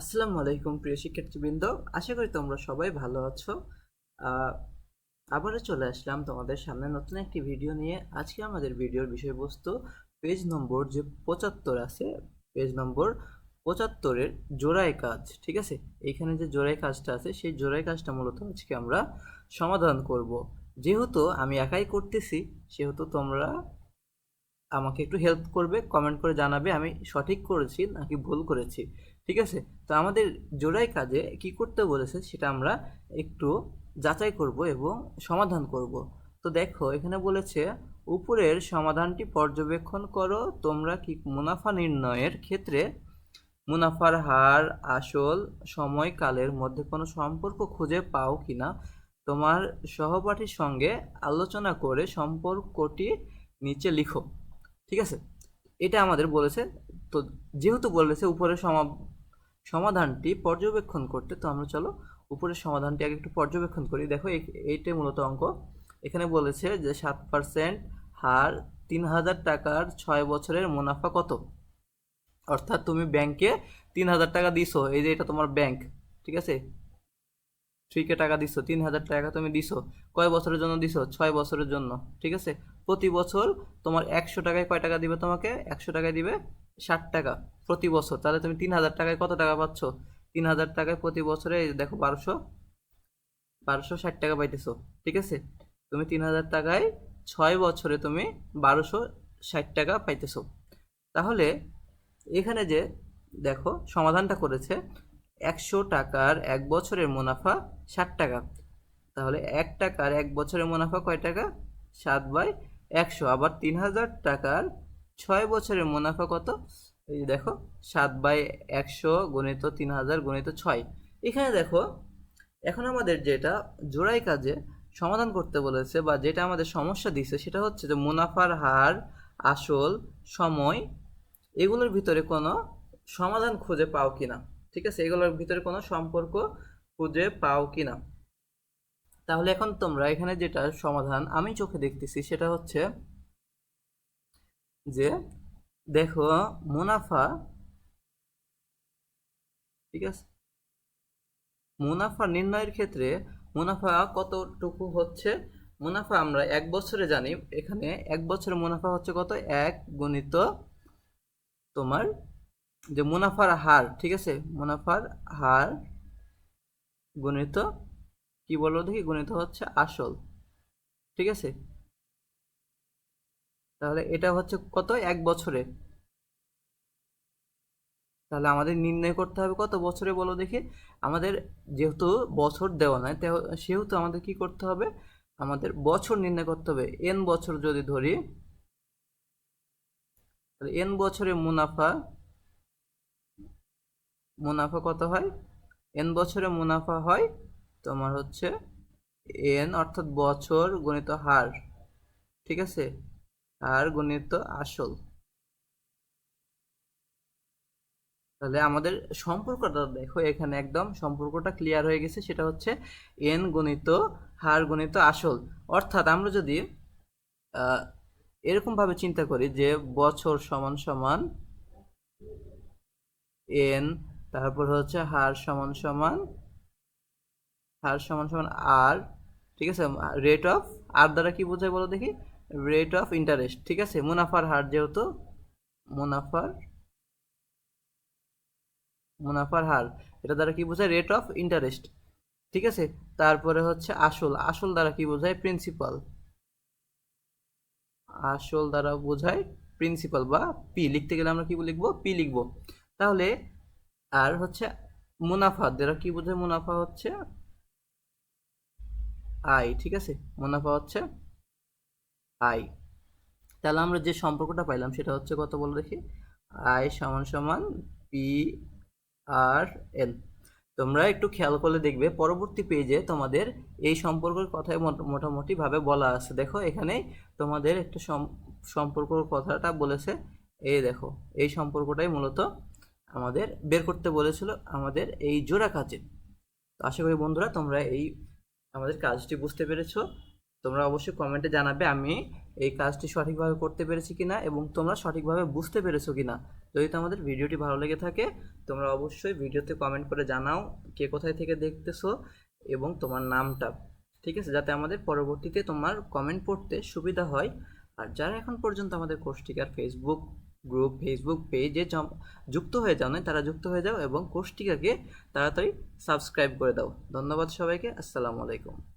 আসসালামু আলাইকুম, প্রিয় শিক্ষার্থীবৃন্দ। আশা করি তোমরা সবাই ভালো আছো। আবারও চলে আসলাম তোমাদের সামনে নতুন একটি ভিডিও নিয়ে। আজকে আমাদের ভিডিওর বিষয়বস্তু পেজ নম্বর যে পঁচাত্তর আছে, পেজ নম্বর পঁচাত্তরের জোড়ায় কাজ, ঠিক আছে? এইখানে যে জোড়ায় কাজটা আছে, সেই জোড়ায় কাজটা মূলত আজকে আমরা সমাধান করব। যেহেতু আমি একাই করতেছি, সেহেতু তোমরা আমাকে একটু হেল্প করবে, কমেন্ট করে জানাবে, আমি সঠিক করেছি নাকি ভুল করেছি। ঠিক আছে? তো আমাদের জোড়াই কাজে কি করতে বলেছে সেটা আমরা একটু যাচাই করব এবং সমাধান করব। তো দেখো, এখানে বলেছে, উপরের সমাধানটি পর্যবেক্ষণ করো, তোমরা কি মুনাফা নির্ণয়ের ক্ষেত্রে মুনাফার হার, আসল, সময়কালের মধ্যে কোনো সম্পর্ক খুঁজে পাও কি না তোমার সহপাঠীর সঙ্গে আলোচনা করে সম্পর্কটি নিচে লিখো। ঠিক আছে? এটা আমাদের বলেছে। তো যেহেতু বলেছে, উপরের সমা সমাধানটি পর্যবেক্ষণ করতে, তো আমরা চলো উপরের সমাধানটি আগে একটু পর্যবেক্ষণ করি। দেখো, এই- এইটাই মূলত অঙ্ক। এখানে বলেছে যে সাত পার্সেন্ট হার তিন হাজার টাকার ছয় বছরের মুনাফা কত? অর্থাৎ তুমি ব্যাংকে তিন হাজার টাকা দিছো, এই যে এটা তোমার ব্যাংক ঠিক আছে? ফ্রিকে টাকা দিছো, তিন হাজার টাকা তুমি দিছো, কয় বছরের জন্য দিছো? ছয় বছরের জন্য, ঠিক আছে? প্রতি বছর তোমার একশো টাকায় কয় টাকা দিবে তোমাকে? একশো টাকায় দিবে ষাট টাকা প্রতি বছর। তাহলে তুমি তিন হাজার টাকায় কত টাকা পাচ্ছ? তিন হাজার টাকায় প্রতি বছরে দেখো বারোশো বারোশো ষাট টাকা পাইতেছো, ঠিক আছে? তুমি তিন হাজার টাকায় ছয় বছরে তুমি বারোশো ষাট টাকা পাইতেছো। তাহলে এখানে যে দেখো সমাধানটা করেছে, একশো টাকার এক বছরের মুনাফা ষাট টাকা। তাহলে এক টাকার এক বছরের মুনাফা কয় টাকা? সাত বাই একশো। আবার তিন হাজার টাকার ছয় বছরের মুনাফা কত? এই যে দেখো, সাত বাই একশো গণিত তিন হাজার গণিত ছয়। এখানে দেখো, এখন আমাদের যেটা জোড়াই কাজে সমাধান করতে বলেছে বা যেটা আমাদের সমস্যা দিছে সেটা হচ্ছে যে মুনাফার হার, আসল, সময়, এগুলোর ভিতরে কোনো সমাধান খুঁজে পাও কিনা? ঠিক আছে, এগুলোর ভিতরে কোনো সম্পর্ক খুঁজে পাও কিনা? তাহলে এখন তোমরা এখানে যেটা সমাধান আমি চোখে দেখতেছি সেটা হচ্ছে যে দেখো মুনাফা, ঠিক আছে? মুনাফা নির্ণয়ের ক্ষেত্রে মুনাফা কতটুকু হচ্ছে? মুনাফা আমরা এক বছরে জানি, এখানে এক বছরে মুনাফা হচ্ছে কত? এক গণিত তোমার যে মুনাফার হার, ঠিক আছে? মুনাফার হার গণিত কি বলব দেখি? গণিত হচ্ছে আসল, ঠিক আছে? তাহলে এটা হচ্ছে কত? এক বছরে। তাহলে আমাদের নির্ণয় করতে হবে কত বছরে বলো দেখি? আমাদের যেহেতু বছর দেওয়া নাই সেহেতু আমাদের কি করতে হবে? আমাদের বছর নির্ণয় করতে হবে। এন বছর যদি ধরি, তাহলে এন বছরে মুনাফা মুনাফা কত হয়? এন বছরে মুনাফা হয় তোমার হচ্ছে এন অর্থাৎ বছর গণিত হার। ঠিক আছে? হার গণিত আসল। তাহলে আমাদের সম্পর্কটা দেখো এখানে একদম সম্পর্কটা ক্লিয়ার হয়ে গেছে সেটা হচ্ছে এন গণিত হার গণিত আসল। অর্থাৎ আমরা যদি আহ, এরকমভাবে চিন্তা করি যে বছর সমান সমান এন তারপর হচ্ছে হার সমান সমান হার সমান সমান আর ঠিক আছে? রেট অফ আর দ্বারা কি বোঝায় বলো দেখি? রেট অফ ইন্টারেস্ট ঠিক আছে? মুনাফার হার যেহেতু, মুনাফার মুনাফার হার, এটা দ্বারা কি বোঝায়? রেট অফ ইন্টারেস্ট ঠিক আছে? তারপরে হচ্ছে আসল আসল দ্বারা কি বোঝায়? প্রিন্সিপাল আসল দ্বারা বোঝায় প্রিন্সিপাল বা পি লিখতে গেলে আমরা কি লিখব? পি লিখব। তাহলে, আর হচ্ছে মুনাফা দ্বারা কি বোঝায়? মুনাফা হচ্ছে আই ঠিক আছে? মুনাফা হচ্ছে আই। তাহলে আমরা যে সম্পর্কটা পাইলাম সেটা হচ্ছে কত বলো দেখি? আই সমান সমান পি আর এন। তোমরা একটু খেয়াল করলে দেখবে পরবর্তী পেজে তোমাদের এই সম্পর্কের কথাই মোট- মোটামুটি ভাবে বলা আছে। দেখো এখানে তোমাদের একটা সম- সম্পর্কর কথাটা বলেছে। এই দেখো, এই সম্পর্কটাই মূলত আমাদের বের করতে বলেছিল আমাদের এই জোড়া কাজে। আশা করি বন্ধুরা তোমরা এই আমাদের কাজটি বুঝতে পেরেছ। তোমরা অবশ্যই কমেন্টে জানাবে আমি এই কাজটি সঠিকভাবে করতে পেরেছি কিনা এবং তোমরা সঠিকভাবে বুঝতে পেরেছ কিনা। যদি তোমাদের ভিডিওটি ভালো লেগে থাকে, তোমরা অবশ্যই ভিডিওতে কমেন্ট করে জানাও কে কোথায় থেকে দেখতেছো এবং তোমার নামটা। ঠিক আছে? যাতে আমাদের পরবর্তীতে তোমার কমেন্ট পড়তে সুবিধা হয়। আর যারা এখন পর্যন্ত আমাদের কোষ্টিকার ফেসবুক গ্রুপ ফেসবুক পেজে যুক্ত হয়ে যাও না তারা যুক্ত হয়ে যাও এবং কোষ্টিকাকে তাড়াতাড়ি সাবস্ক্রাইব করে দাও। ধন্যবাদ সবাইকে। আসসালামু আলাইকুম।